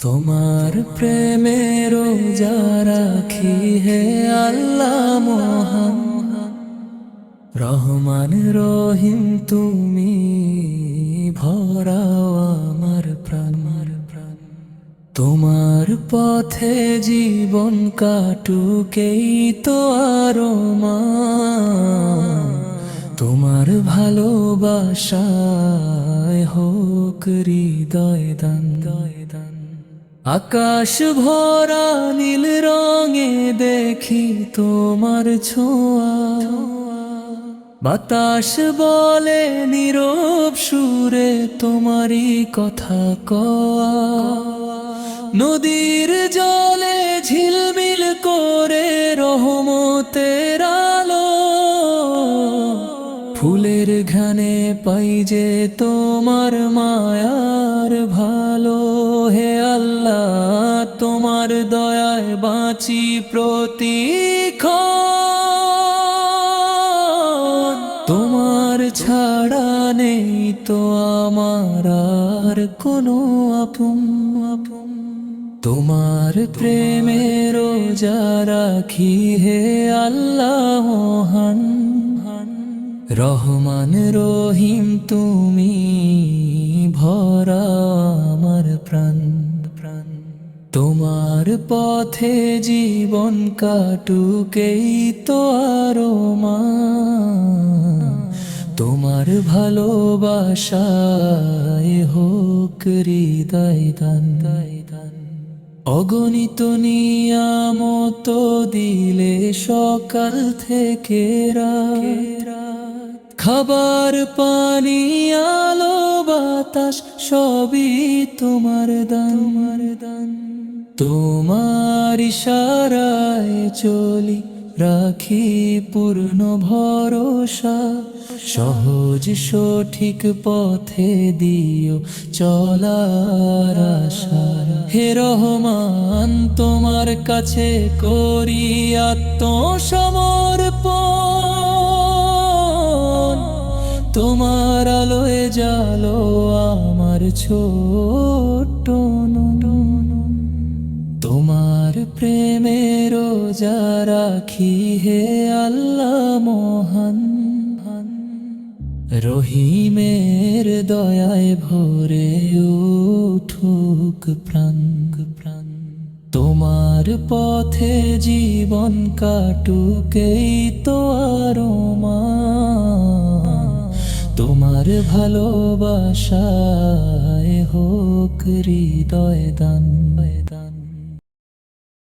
তোমার প্রেমের রাখি হে আল্লাহ মহান রহমান রহিম, তুমি ভরাও আমার প্রাণ। প্রাণ তোমার পথে জীবন কাটুকেই তো আরও মা। তোমার ভালোবাসায় হোক হৃদয় দান দান। আকাশ ভরা নীল রঙে দেখি তোমার ছোঁয়া। বাতাস বলে নীরব সুরে তোমারই কথা কওয়া। নদীর জলে ঝিলমিল করে রহমতের আলো। ফুলের ঘানে পাই যে তোমার মায়ার ভালো। হে আল্লাহ, তোমার দয়ায় বাঁচি প্রতীক্ষণ। তোমার ছাড়া নেই তো আমার আর কোনো আপন আপন। তোমার প্রেমের রাখি হে আল্লাহ মহান। রহমান রহিম, তুমি ভরা আমার প্রাণ প্রাণ। তোমার পথে জীবন কাটুকেই তো আরও মা। তোমার ভালোবাসায় হোক হৃদয় দান। দান অগণিত নিয়ামত দিলে সকাল থেকে রাত। খাবার পানি আলো বাতাস সবই তোমার দান। দান। তোমার ইশারায় চলি রাখি পূর্ণ ভরসা। সহজ সঠিক পথে দিও চলার আশা। হে রহমান তোমার কাছে করি আত্মসমর্পণ। তোমার আলোয় জালো আমার মন। তোমার প্রেমের রাখি হে আল্লাহ মহান রহিমের দয়ায় ভরে উঠুক প্রাণ প্রাণ তোমার পথে জীবন কাটুকেই তো আরও মা তোমার ভালোবাসায় হোক হৃদয় দান।